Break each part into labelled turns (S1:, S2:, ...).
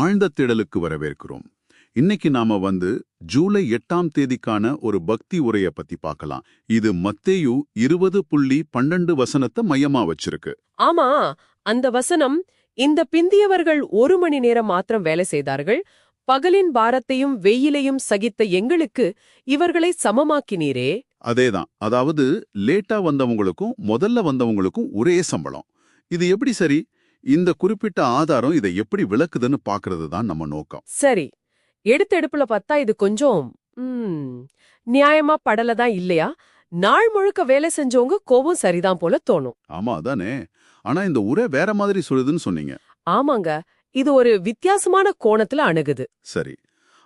S1: ஆழ்ந்த தேடலுக்கு வரவேற்கிறோம். இன்னைக்கு நாம வந்து ஜூலை எட்டாம் தேதிக்கான ஒரு பக்தி உரைய பத்தி பார்க்கலாம். இது மத்தேயு இருபது புள்ளி பன்னெண்டு வசனத்தை மையமா வச்சிருக்கு.
S2: ஆமா அந்த வசனம் இந்த பிந்தியவர்கள் ஒரு மணி நேரம் மாத்திரம் வேலை செய்தார்கள் பகலின் பாரத்தையும் வெயிலையும் சகித்த எங்களுக்கு இவர்களை சமமாக்கினீரே.
S1: அதேதான். அதாவது லேட்டா வந்தவங்களுக்கும் முதல்ல வந்தவங்களுக்கும் ஒரே சம்பளம். இது எப்படி சரி? இந்த குறிப்பிட்ட ஆதாரம் இதை எப்படி விளக்குதுன்னு பார்க்கிறது தான் நம்ம நோக்கம்.
S2: சரி எடுத்தெடுப்புல பார்த்தா இது கொஞ்சம் நியாயமா படலதான் இல்லையா? நாள் முழுக்க வேலை செஞ்சவங்க கோபம் சரிதான் போல தோணும்.
S1: ஆமா அதானே. ஆனா இந்த உரை வேற மாதிரி சொல்லுதுன்னு சொன்னீங்க.
S2: ஆமாங்க இது ஒரு வித்தியாசமான கோணத்துல அணுகுது.
S1: சரி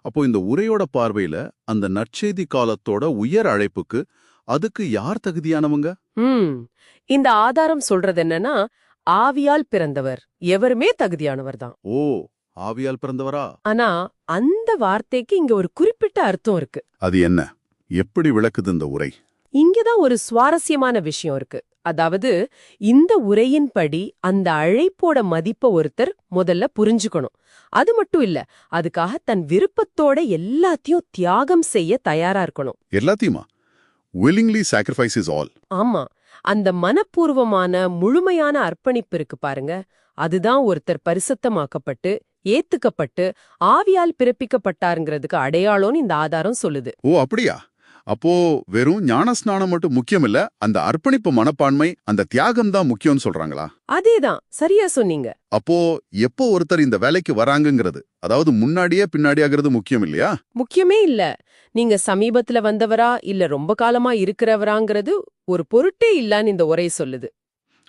S1: அப்போ இந்த உரையோட பார்வையில அந்த நற்செய்தி காலத்தோட உயர் அழைப்புக்கு அதுக்கு யார் தகுதியானவங்க?
S2: இந்த ஆதாரம் சொல்றது என்னன்னா ஆவியால் பிறந்தவர். எவருமே தகுதியானவர் தான்.
S1: ஓ ஆவியால் பிறந்தவரா?
S2: ஆனா அந்த வார்த்தைக்கு இங்க ஒரு குறிப்பிட்ட அர்த்தம் இருக்கு.
S1: அது என்ன? எப்படி விளக்குது இந்த உரை?
S2: இங்கதான் ஒரு சுவாரஸ்யமான விஷயம் இருக்கு. அதாவது இந்த உரையின்படி அந்த அழைப்போட மதிப்ப ஒருத்தர் முதல்ல புரிஞ்சுக்கணும். அது மட்டும் இல்ல அதுக்காக தன் விருப்பத்தோட எல்லாத்தையும் தியாகம் செய்ய தயாரா இருக்கணும்.
S1: எல்லாத்தையுமா? Willingly sacrifice is all.
S2: ஆமா. அந்த மனப்பூர்வமான முழுமையான அர்ப்பணிப்பு இருக்கு பாருங்க. அதுதான் ஒருத்தர் பரிசுத்தமாக்கப்பட்டு ஏத்துக்கப்பட்டு ஆவியால் பிறப்பிக்கப்பட்டாருங்கிறதுக்கு அடையாளம்னு இந்த ஆதாரம் சொல்லுது.
S1: ஓ அப்படியா? அப்போ வெறும் ஞானஸ்நானம் மட்டும் முக்கியம் இல்ல அந்த அர்ப்பணிப்பு மனப்பான்மை அந்த தியாகம் தான் முக்கியம்னு சொல்றாங்களா?
S2: அதேதான். சரியா சொன்னீங்க.
S1: அப்போ எப்போ ஒருத்தர் இந்த வேலைக்கு வராங்கங்கிறது அதாவது முன்னாடியே பின்னாடியாகிறது முக்கியம் இல்லையா?
S2: முக்கியமே இல்ல. நீங்க சமீபத்துல வந்தவரா இல்ல ரொம்ப காலமா இருக்கிறவராங்கிறது ஒரு பொருட்டே இல்லன்னு இந்த உரை சொல்லுது.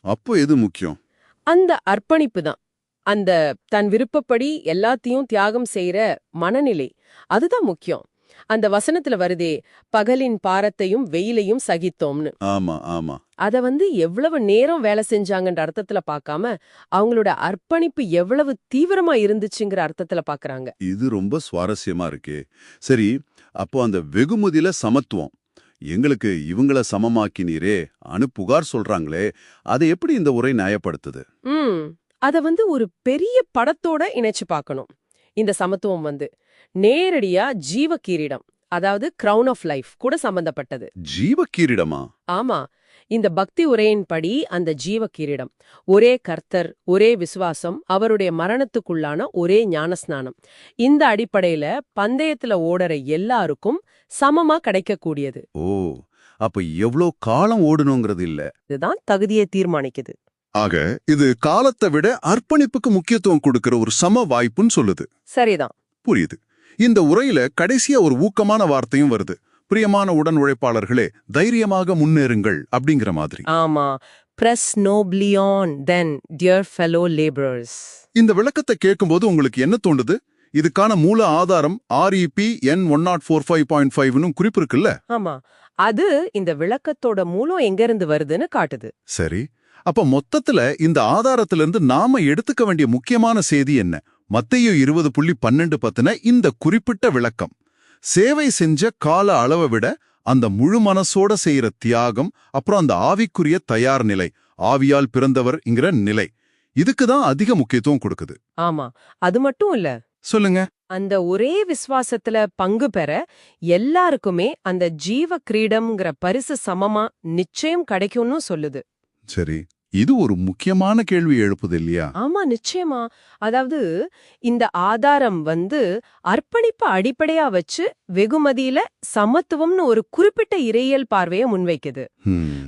S1: அப்போ எது முக்கியம்?
S2: அந்த அர்ப்பணிப்பு தான். அந்த தன் விருப்பப்படி எல்லாத்தையும் தியாகம் செய்யற மனநிலை. அதுதான் முக்கியம். அந்த வசனத்துல வருதே பகலின் பாரத்தையும் வெயிலையும் சகித்தோம்னு.
S1: ஆமா ஆமா.
S2: அத வந்து எவ்வளவு நேரம் வேலை செஞ்சாங்கன்ற அர்த்தத்துல பார்க்காம அவங்களோட அர்ப்பணிப்பு எவ்வளவு தீவிரமா இருந்துச்சுங்கிற அர்த்தத்துல பார்க்கறாங்க
S1: இது ரொம்ப சுவாரஸ்யமா இருக்கே. சரி அப்போ அந்த வெகுமதியில சமத்துவம். எங்களுக்கு இவங்கள சமமாக்கினீரே அனு புகார் சொல்றாங்களே அதை எப்படி இந்த உரை நியாயப்படுத்துது?
S2: ம் அத வந்து ஒரு பெரிய படத்தோட இணைச்சு பார்க்கணும். இந்த சமத்துவம் வந்து நேரடியா ஜீவ கிரீடம் அதாவது கிரவுன் ஆஃப் லைஃப் கூட சம்பந்தப்பட்டது.
S1: ஜீவ கீரிடமா?
S2: ஆமா இந்த பக்தி உரையின்படி அந்த ஜீவ கிரீடம் ஒரே கர்த்தர் ஒரே விசுவாசம் அவருடைய மரணத்துக்குள்ளான ஒரே ஞானஸ்நானம். இந்த அடிப்படையில பந்தயத்துல ஓடற எல்லாருக்கும் சமமா கிடைக்கக்கூடியது.
S1: ஓ அப்ப எவ்வளோ காலம் ஓடணுங்கிறது இல்ல.
S2: இதுதான் தகுதியை தீர்மானிக்குது.
S1: ஆக இது காலத்தை விட அர்ப்பணிப்புக்கு முக்கியத்துவம் கொடுக்கிற ஒரு சம வாய்ப்புன்னு சொல்லுது.
S2: சரிதான்.
S1: புரியுது. இந்த உரையில கடைசியா ஒரு ஊக்கமான வார்த்தையும் வருது. பிரியமான உடன் உழைப்பாளர்களே தைரியமாக முன்னேறுங்கள் அப்படிங்கிற மாதிரி.
S2: ஆமா. பிரஸ் நோப்லியான் தென் டியர் ஃபெலோ லேபரர்ஸ்
S1: இந்த விளக்கத்தை கேட்கும்போது உங்களுக்கு என்ன தோண்டுது இதுக்கான மூல ஆதாரம் R E P N one nought four five point ஃபைவ்னு குறிப்பு இருக்குல்ல?
S2: ஆமா. அது இந்த விளக்கத்தோட மூலம் எங்க இருந்து வருதுன்னு காட்டுது.
S1: சரி. அப்ப மொத்தத்துல இந்த ஆதாரத்திலிருந்து நாம எடுத்துக்க வேண்டிய முக்கியமான செய்தி என்ன? மத்தையோ இருபது புள்ளி பன்னெண்டு பத்தின இந்த குறிப்பிட்ட விளக்கம். சேவை செஞ்ச கால அளவை விட அந்த முழு மனசோட செய்யற தியாகம் அப்புறம் அந்த ஆவிக்குரிய தயார் நிலை ஆவியால் பிறந்தவர்ங்கிற நிலை இதுக்கு தான் அதிக முக்கியத்துவம் கொடுக்குது.
S2: ஆமா. அது மட்டும் இல்ல.
S1: சொல்லுங்க.
S2: அந்த ஒரே விசுவாசத்துல பங்கு பெற எல்லாருக்குமே அந்த ஜீவ கிரீடம்ங்கிற பரிசு சமமா நிச்சயம் கிடைக்கும்னு சொல்லுது.
S1: சரி. இது ஒரு முக்கியமான கேள்வி எழுப்புது இல்லையா?
S2: ஆமா நிச்சயமா. அதாவது இந்த ஆதாரம் வந்து அர்ப்பணிப்ப அடிப்படையா வச்சு வெகுமதியில சமத்துவம்னு ஒரு குறிப்பிட்ட இறையியல் பார்வையை முன்வைக்குது.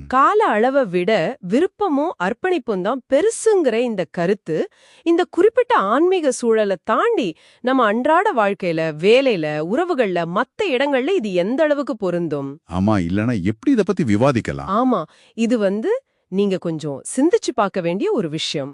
S2: கால அளவை விட விருப்பமும் அர்ப்பணிப்பும் தான் பெருசுங்கிற இந்த கருத்து இந்த குறிப்பிட்ட ஆன்மீக சூழலை தாண்டி நம்ம அன்றாட வாழ்க்கையில வேலையில உறவுகள்ல மத்த இடங்கள்ல இது எந்த அளவுக்கு பொருந்தும்?
S1: ஆமா இல்லனா எப்படி இத பத்தி விவாதிக்கலாம்?
S2: ஆமா இது வந்து நீங்க கொஞ்சம் சிந்திச்சு பார்க்க வேண்டிய ஒரு விஷயம்.